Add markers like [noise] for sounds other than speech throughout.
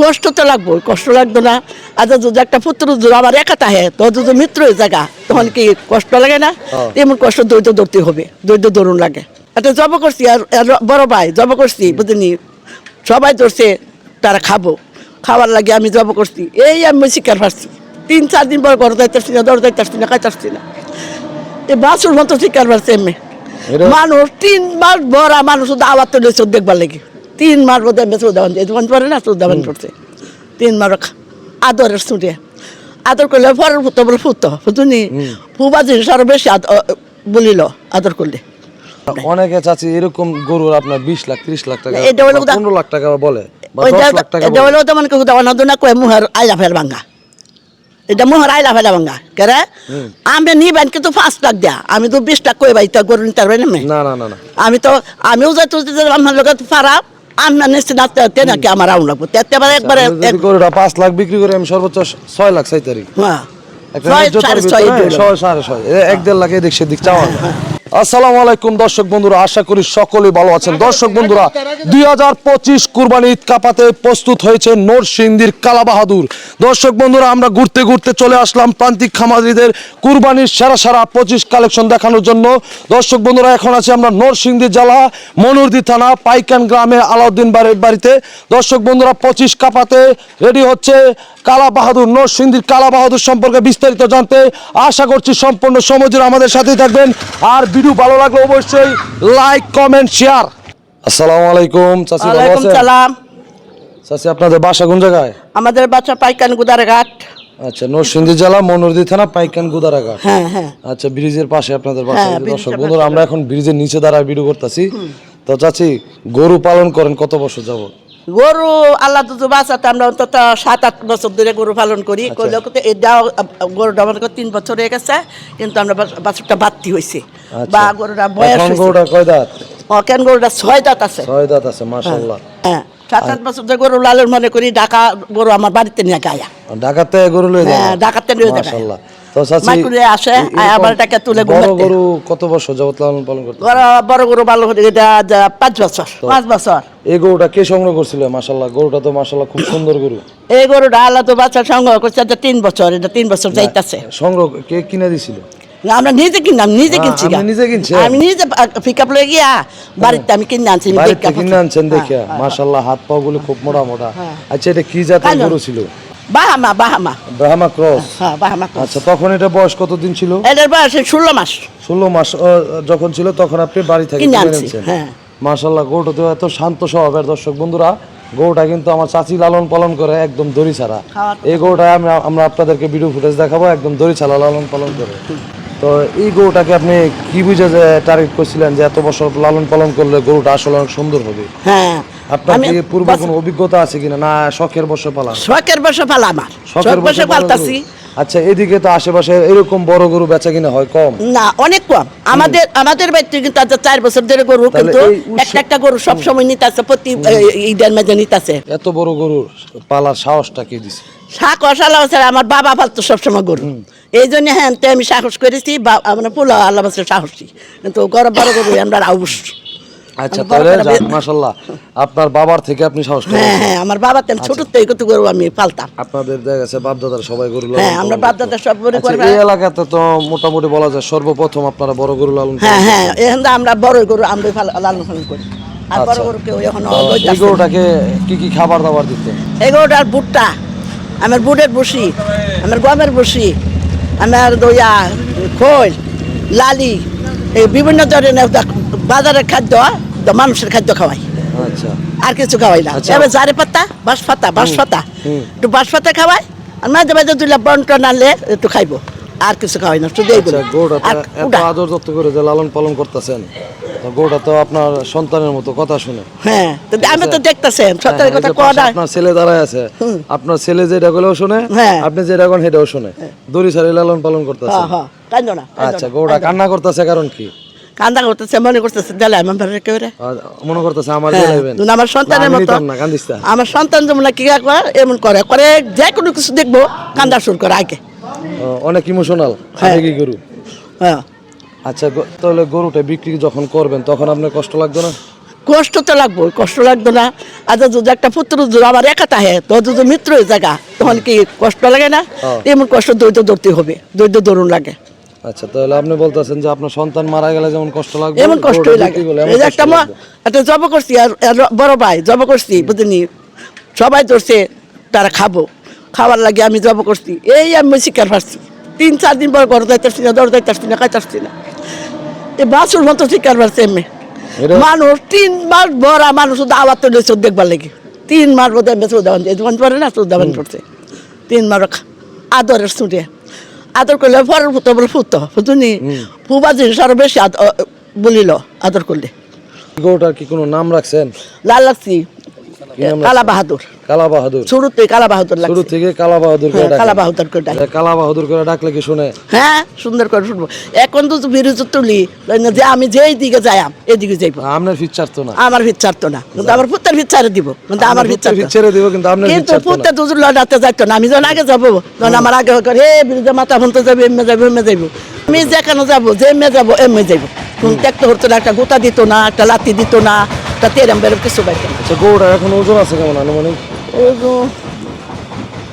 কষ্ট তো লাগবো কষ্ট লাগতো না। আর যদি একটা পুত্র যদি আমার একা থাকে তো যদি মিত্র জায়গা তখন কি কষ্ট লাগে না। এমন কষ্ট দৈত ধরতে হবে দৈর্য ধরুন লাগে। একটা জব করছি আর বড় ভাই জব করছি বুঝিনি সবাই ধরছে তারা খাব। খাবার লাগে আমি জব করছি এই আমি শিকার পারছি তিন চার দিন পর ঘর যাইতেছি না দর যাইতেছি না খাইতেছি না। এই বাসুর মতো শিকার পাচ্ছি এমনি। মানুষ তিন মাস বড়া মানুষ দাওয়াত তো দেখবার লাগে। তিন মাস বোধ হয় মেসে উদাহরণ দিয়ে দোকান পরে না উদাহরণ করছে। তিন মাস আদরের শুনে আদর করলে পরের ফুতো বলে ফুতো ফুতুনি ফুবা জিনিস আরও বেশি বলিল আদর করলে। অনেকে চাচি এরকম গরুর আপনার বিশ লাখ ত্রিশ লাখ টাকা পনেরো লাখ টাকা বলে এটা হলো তেমন কেউ দেওয়া না না কয়ে মুহার আইলা ফেল ভাঙ্গা। এটা মুহার আইলা ফেলা ভাঙ্গা। কেরে আমি নিবেন কিন্তু পাঁচ লাখ দেয়া। আমি তো বিশ লাখ কয়ে বাইতে গরু নিতে পারবেন না না? না না না আমি তো আমিও যাইতে যাইতে আমার লগত পারা আমি নিশ্চিত নাচতে নাচতে নাকি আমার আউন লাগবো। একবারে যদি গরুটা পাঁচ লাখ বিক্রি করে আমি সর্বোচ্চ ছয় লাখ চাই তারি হ্যাঁ। ছয় সাড়ে ছয় হ্যাঁ। ছয় সাড়ে ছয়। এক দেড় লাখ এদিক সেদিক চাওয়া। আসসালামু আলাইকুম দর্শক বন্ধুরা, আশা করি সকলেই ভালো আছেন। দর্শক বন্ধুরা, দুই হাজার পঁচিশ কুরবানি ঈদ কাপাতে প্রস্তুত হয়েছে নরসিংদীর কালা বাহাদুর দর্শক বন্ধুরা, আমরা ঘুরতে ঘুরতে চলে আসলাম প্রান্তিক খামারিদের কুরবানির সেরা সেরা পঁচিশ কালেকশন দেখানোর জন্য। দর্শক বন্ধুরা, এখন আছে আমরা নরসিংদী জেলা, মনুরদি থানা, পাইকান গ্রামে আলাউদ্দিন বাড়ির বাড়িতে। দর্শক বন্ধুরা, পঁচিশ কাপাতে রেডি হচ্ছে কালা বাহাদুর নরসিংদীর কালা বাহাদুর সম্পর্কে বিস্তারিত জানতে আশা করছি সম্পূর্ণ সমুদ্র আমাদের সাথেই থাকবেন। আর ভিডিও ভালো লাগলে অবশ্যই লাইক কমেন্ট শেয়ার আসসালামু আলাইকুম চাচি ভালো ওয়ালাইকুম আছেন? সালাম। চাচি আপনাদের বাসা কোন জায়গায়? আমাদের বাচ্চা পাইকান গুদারে ঘাট আচ্ছা নরসিংদী জেলা মনুরদি থানা পাইকান গুদারাঘাট। হ্যাঁ হ্যাঁ। আচ্ছা ব্রিজের পাশে আপনাদের বাসা। হ্যাঁ, দর্শক বন্ধুরা আমরা এখন ব্রিজের নিচে দাঁড়ায় ভিডিও করতেছি। তো চাচি গরু পালন করেন কত বছর যাবত গরু আল্লাহ তো বাঁচাতে আমরা অন্তত সাত আট বছর ধরে গরু পালন করি। আচ্ছা। কিন্তু এটাও গরুটা আমার তিন বছর হয়ে গেছে কিন্তু আমরা বাছ- বাছুরটা বাড়তি হয়েছে বা গরুটা বয়স আচ্ছা। গরুটা কয় দাঁত? কেন গরুটা ছয় দাঁত আছে। ছয় দাঁত আছে মাশাল্লাহ হ্যাঁ সাত আট বছর ধরে গরু লালন মনে করি ঢাকা গরু আমার বাড়িতে নিয়ে গায়া। ঢাকাতে গরু লয়ে যায় হ্যাঁ, ঢাকাতে লয়ে যায়। মাশাআল্লাহ। তো চাচি আসে, এ- আয় এরকম আবার এটাকে তুলে বড় গরু কত বছর যাবত লালন পালন করতে বড় বড় গরু ভালো এটা পাঁচ বছর পাঁচ বছর। এই গরুটা কে সংগ্রহ করছিল? মাশাল্লাহ গরুটা তো মাশাল্লাহ খুব সুন্দর গরু। এই গরুটা আল্লাহ তো বাচ্চা সংগ্রহ করছে এটা তিন বছর এটা তিন বছর যাইতাছে। সংগ্রহ কে কিনে দিছিল? না, আমরা নিজে কিনলাম নিজে হ্যাঁ, কিনছি আপনি নিজে কিনছেন? আমি নিজে পিক আপ লয়ে গিয়া বাড়িতে আমি কিনে আনছি আমি বাড়িতে কিনে আনছেন দেখিয়া মাশাল্লাহ হাত পা গুলো খুব মোটা মোটা আচ্ছা এটা কি জাতের গরু ছিল? বাহামা বাহামা। Brahma cross? হ্যাঁ বাহামা করে। আচ্ছা তখন এটা বয়স কতদিন ছিল? এটার বয়স ষোলো মাস। ষোলো মাস আহ, যখন ছিল তখন আপনি বাড়ি থেকে কিনে কিনে আনছি, এনেছেন হ্যাঁ। মাশাল্লাহ গরুটা তো এত শান্ত স্বভাবের। দর্শক বন্ধুরা গরুটা কিন্তু আমার চাচি লালন পালন করে একদম দড়ি ছাড়া। এই গরুটা আমরা আমরা আপনাদেরকে ভিডিও ফুটেজ দেখাবো একদম দড়ি ছাড়া লালন পালন করে। তো এই গরুটাকে আপনি কি বুঝে যে টার্গেট করছিলেন যে এত বছর লালন পালন করলে গরুটা আসলে অনেক সুন্দর হবে? হ্যাঁ। আপনার কি পূর্বে কোনো অভিজ্ঞতা আছে কিনা? না শখের বসে পালা শখের বসে পালা আমার। শখ বসে বড় পালতাছি। গরু? আচ্ছা এদিকে তো আশেপাশে এরকম বড় গরু বেচা কিনা হয় কম? না অনেক কম। আমাদের আমাদের বাড়িতে কিন্তু আজ চার বছর ধরে গরু কিন্তু একটা একটা গরু সব সময় নিতেছে প্রতি ঈদের মাঝে নিতেছে। এত বড় গরুর পালার সাহসটা কে দিছে? শাক অসালা আছে আমার বাবা পালতো সবসময় গরু। এই জন্য হ্যাঁ আমি সাহস করেছি বা আমার পোলা আল্লাহ সাহসী। কিন্তু গরম বড় গরু আমরা আউস আচ্ছা তাহলে যাক, মাশাল্লাহ আপনার বাবার থেকে আপনি সাহস হ্যাঁ হ্যাঁ আমার বাবা তেন ছোট থেকে কত গরু আমি পালতাম? আপনাদের দেখা গেছে বাপ দাদার সবাই গরু লালন হ্যাঁ আমরা বাপ দাদা সব গরু আচ্ছা, এই এলাকাতে তো মোটামুটি বলা যায় সর্বপ্রথম আপনারা বড় গরু লালন হ্যাঁ হ্যাঁ এখন আমরা বড় গরু আমরা লালন পালন করি। আর বড় আচ্ছা। গরু কেউ এখন এই গরুটাকে কি কি খাবার দাবার দিতেন? এই গরুটার বুটটা আমার বুটের বসি আমার গমের বসি আমার দইয়া খোল লালি এই বিভিন্ন ধরনের বাজারের খাদ্য মানুষের খাদ্য খাওয়াই। আচ্ছা। আর কিছু খাওয়াই না। আচ্ছা। এবার জারে পাতা বাঁশ পাতা বাঁশ পাতা। একটু বাঁশ পাতা খাওয়াই আর মাঝে মাঝে দুইটা বন্টন আনলে একটু খাইবো। আর কিছু খাওয়াই না শুধু এইগুলো। আচ্ছা আর আদর যত্ন করে যে লালন পালন করতেছেন। তো গরুটা তো আপনার সন্তানের মতো কথা শুনে। হ্যাঁ তো আমি তো দেখতেছেন সত্যি হ্যাঁ, কথা কয় আপনার ছেলে দাঁড়ায় আছে। আপনার ছেলে যেটা শুনে হ্যাঁ। আপনি যেটা সেটাও শুনে। দড়ি ছাড়ি লালন পালন করতেছে। হ্যাঁ হ্যাঁ কান্দো না আচ্ছা না। কান্না করতেছে কারণ কি? কান্দা করতেছে মনে করতেছে আমার মনে করতেছে আমার হ্যাঁ। আমার সন্তানের মতো। না কান্দিস আমার সন্তান যেমন কি করে এমন করে করে যে কোনো কিছু দেখব কান্দা শুরু করে আগে। অনেক ইমোশনাল হ্যাঁ। গরু হ্যাঁ। আচ্ছা তাহলে গরুটা বিক্রি যখন করবেন তখন আপনার কষ্ট লাগবে না? কষ্ট তো লাগবো কষ্ট লাগতো না। আজ যদি একটা পুত্র যদি আমার একা থাকে তো যদি মিত্র হয়ে জায়গা তখন কি কষ্ট লাগে না। এমন কষ্ট দৈত ধরতে হবে দৈত দরুন লাগে। আচ্ছা তাহলে আপনি বলতেছেন যে আপনার সন্তান মারা গেলে যেমন কষ্ট লাগবে এমন কষ্টই লাগে। একটা মা একটা জব করছি আর বড় ভাই জব করছি বুঝলি সবাই ধরছে তারা খাব। খাবার লাগে আমি জব করছি। এই আমি শিকার পাচ্ছি। তিন চার দিন পর ঘর যাইতেছি না দর যাইতেছি না খাইতেছি না। বাসুর মতো শিকার পাচ্ছি এমনি। মানুষ তিন মাস ভরা মানুষ আবার তো নিয়েছে দেখবার লাগে। তিন মাস বোধ হয় দেওয়ান এই পরে না সুদাবান করছে। তিন মাস আদরের শুনে আদর করলে পরের ফুতো বলে ফুতো বুঝুনি? ফুবা জিনিস আরও বেশি বলিল আদর করলে। গরুটার কি কোনো নাম রাখছেন? লাল নাম কালা বাহাদুর কালা বাহাদুর শুরুতে কালা বাহাদুর শুরু লাগছে থেকে কালা বাহাদুর করে হ্যাঁ, কালা বাহাদুর করে ডাকে। কালা বাহাদুর করে ডাকলে কি শুনে? হ্যাঁ সুন্দর করে শুনব। এখন তো বিরুদ্ধ তুলি যে আমি যেই দিকে যাইম এদিকে যাইব। আপনার ফিট ছাড়তো না। আমার ভিত ছাড়তো না। কিন্তু আমার পুত্রের ভিত দিব। কিন্তু আমার ছেড়ে দিব কিন্তু আপনার কিন্তু পুত্রে দুজন লড়াতে যাইতো না। আমি যখন আগে যাব তখন আমার আগে করে হে বিরুদ্ধে মাথা যাব এমনি যাব এমনি যাব আমি যেখানে যাব যে এমনি যাব এমনি যাব কোন দেখতে হতো না একটা গোতা দিত না একটা লাতি দিত না একটা এরম বেরম কিছু বাইতে আচ্ছা গরুটার এখন ওজন আছে কেমন আনুমানিক?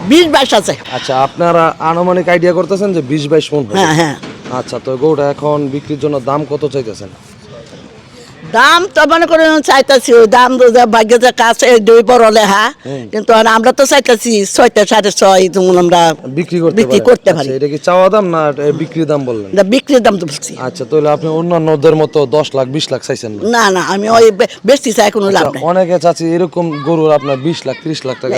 বিশ বাইশ আছে। আচ্ছা আপনারা আনুমানিক আইডিয়া করতেছেন যে বিশ বাইশ মন হ্যাঁ হ্যাঁ। আচ্ছা তো গরুটা এখন বিক্রির জন্য দাম কত চাইতেছেন? দাম তো মনে করে চাইতেছি ওই দাম তো যা কাছে দুই বড় লেহা। কিন্তু আমরা তো চাইতেছি ছয়টা সাড়ে ছয় যেমন আমরা বিক্রি করতে বিক্রি করতে আচ্ছা, পারি এটা কি চাওয়া দাম না বিক্রির দাম বললেন? এটা বিক্রির দাম তো বলছি। আচ্ছা তাহলে আপনি অন্যান্যদের মতো দশ লাখ বিশ লাখ চাইছেন না? না না আমি ওই বেশি চাই কোনো লাভ নাই। অনেকে চাচ্ছি এরকম গরুর আপনার বিশ লাখ ত্রিশ লাখ টাকা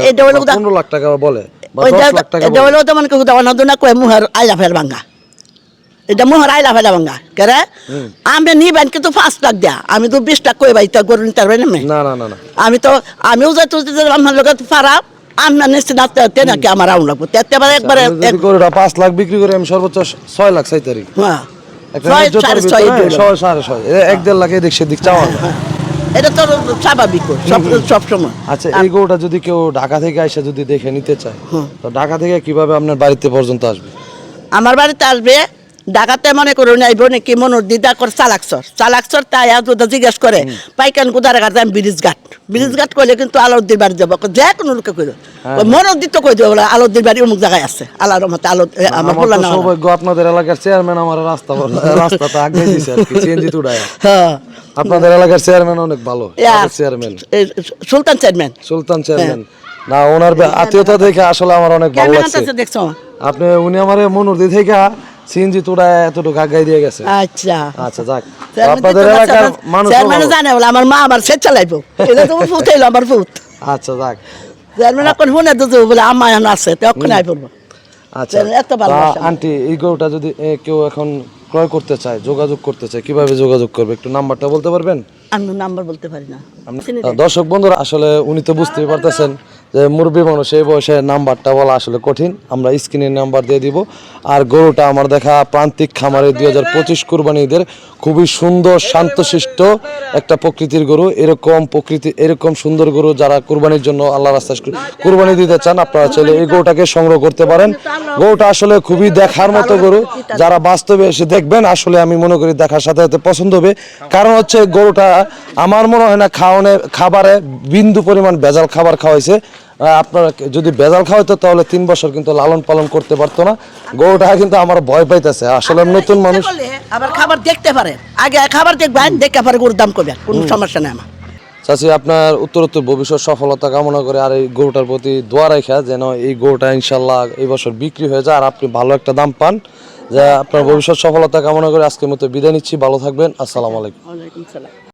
পনেরো লাখ টাকা বলে ওইটা দশ লাখ টাকা এটা বলে। হলো তো মনে করি না কয়ে মুহার আইলা ফের ভাঙ্গা। এটা মুহার আইলা ফেলা ভাঙ্গা। কেরে? আমি নিবেন কিন্তু পাঁচ লাখ দেয়া। আমি তো বিশ লাখ কই ভাই গরু নিতে পারবেন না না না না না। আমি তো আমিও যে আমার লোক পারা আপনার নিশ্চিত নাচতে নাকি আমার আউন লাগবো। আবার একবারে গরুটা পাঁচ লাখ বিক্রি করে আমি সর্বোচ্চ ছয় লাখ চাই তারিখ। হ্যাঁ। এক দেড় লাখ এদিক সেদিক চাওয়া। [laughs] এটা তো স্বাভাবিক সব সব সময়। আচ্ছা এই গরুটা যদি কেউ ঢাকা থেকে এসে যদি দেখে নিতে চায় তো ঢাকা থেকে কীভাবে আপনার বাড়িতে পর্যন্ত আসবে? আমার বাড়িতে আসবে ঢাকাতে মনে করুন আইব নাকি মনোর দিদা করে চালাকসর। চালাকসর তাই যদি জিজ্ঞেস করে পাইকান কোথায় ঘাট আমি ব্রিজ ঘাট। ব্রিজ ঘাট করলে কিন্তু আলোদ্দির বাড়ি যাব। যে কোনো লোকে কইল। মনোর দিত কই দেবো বলে? আলোদ্দির বাড়ি অমুক জায়গায় আছে। আল্লাহর মতে আলো আমার বললাম না। সৌভাগ্য আপনাদের এলাকার চেয়ারম্যান আমার রাস্তা রাস্তাটা আগে দিছে কি সিএনজি তুড়ায় হ্যাঁ। আপনাদের এলাকার চেয়ারম্যান অনেক ভালো chairman Sultan chairman Sultan chairman না ওনার আত্মীয়তা দেখে আসলে আমার অনেক ভালো লাগছে। আপনি উনি আমার মনুরদি থেকে সিএনজি তুড়ায় এতটুকু আগাই দিয়ে গেছে। আচ্ছা। আচ্ছা যাক। আপনাদের এলাকার মানুষ চেয়ারম্যানে জানে বলে আমার মা আমার সে চালাইবো। এটা তো হইল আমার আচ্ছা যাক। চেয়ারম্যান এখন শুনে তো বলে আমার এখন আছে তখন আই পড়ব আচ্ছা। এত আমার। আন্টি এই গরুটা যদি কেউ এখন ক্রয় করতে চায় যোগাযোগ করতে চায় কীভাবে যোগাযোগ করবে? একটু নাম্বারটা বলতে পারবেন? আমি নাম্বার বলতে পারি না। দর্শক বন্ধুরা আসলে উনি তো বুঝতেই পারতেছেন। যে মুরব্বী মানুষ এই বয়সে নাম্বারটা বলা আসলে কঠিন। আমরা স্ক্রিনের নাম্বার দিয়ে দিব। আর গরুটা আমার দেখা প্রান্তিক খামারে দুই হাজার পঁচিশ কুরবানিদের খুবই সুন্দর, শান্তশিষ্ট একটা প্রকৃতির গরু। এরকম প্রকৃতি, এরকম সুন্দর গরু যারা কুরবানির জন্য আল্লাহ রাস্তায় কুরবানি দিতে চান, আপনারা চাইলে এই গরুটাকে সংগ্রহ করতে পারেন। গরুটা আসলে খুবই দেখার মতো গরু। যারা বাস্তবে এসে দেখবেন, আসলে আমি মনে করি দেখার সাথে সাথে পছন্দ হবে। কারণ হচ্ছে গরুটা আমার মনে হয় না খাওয়ানে খাবারে বিন্দু পরিমাণ ভেজাল খাবার খাওয়াইছে। আপনারা যদি ভেজাল খাওয়াইতো তাহলে তিন বছর কিন্তু লালন পালন করতে পারতো না। গরুটা কিন্তু আমার ভয় পাইতেছে। আসলে নতুন মানুষ আবার খাবার দেখতে পারে আগে খাবার দেখবেন দেখে পরে গরুর দাম করবেন কোনো সমস্যা নেই আমার। চাচি আপনার উত্তরোত্তর ভবিষ্যৎ সফলতা কামনা করে আর এই গরুটার প্রতি দোয়া রাখা যেন এই গরুটা ইনশাল্লাহ এই বছর বিক্রি হয়ে যায় আর আপনি ভালো একটা দাম পান। যা আপনার ভবিষ্যৎ সফলতা কামনা করে আজকের মতো বিদায় নিচ্ছি। ভালো থাকবেন। আসসালামু আলাইকুম।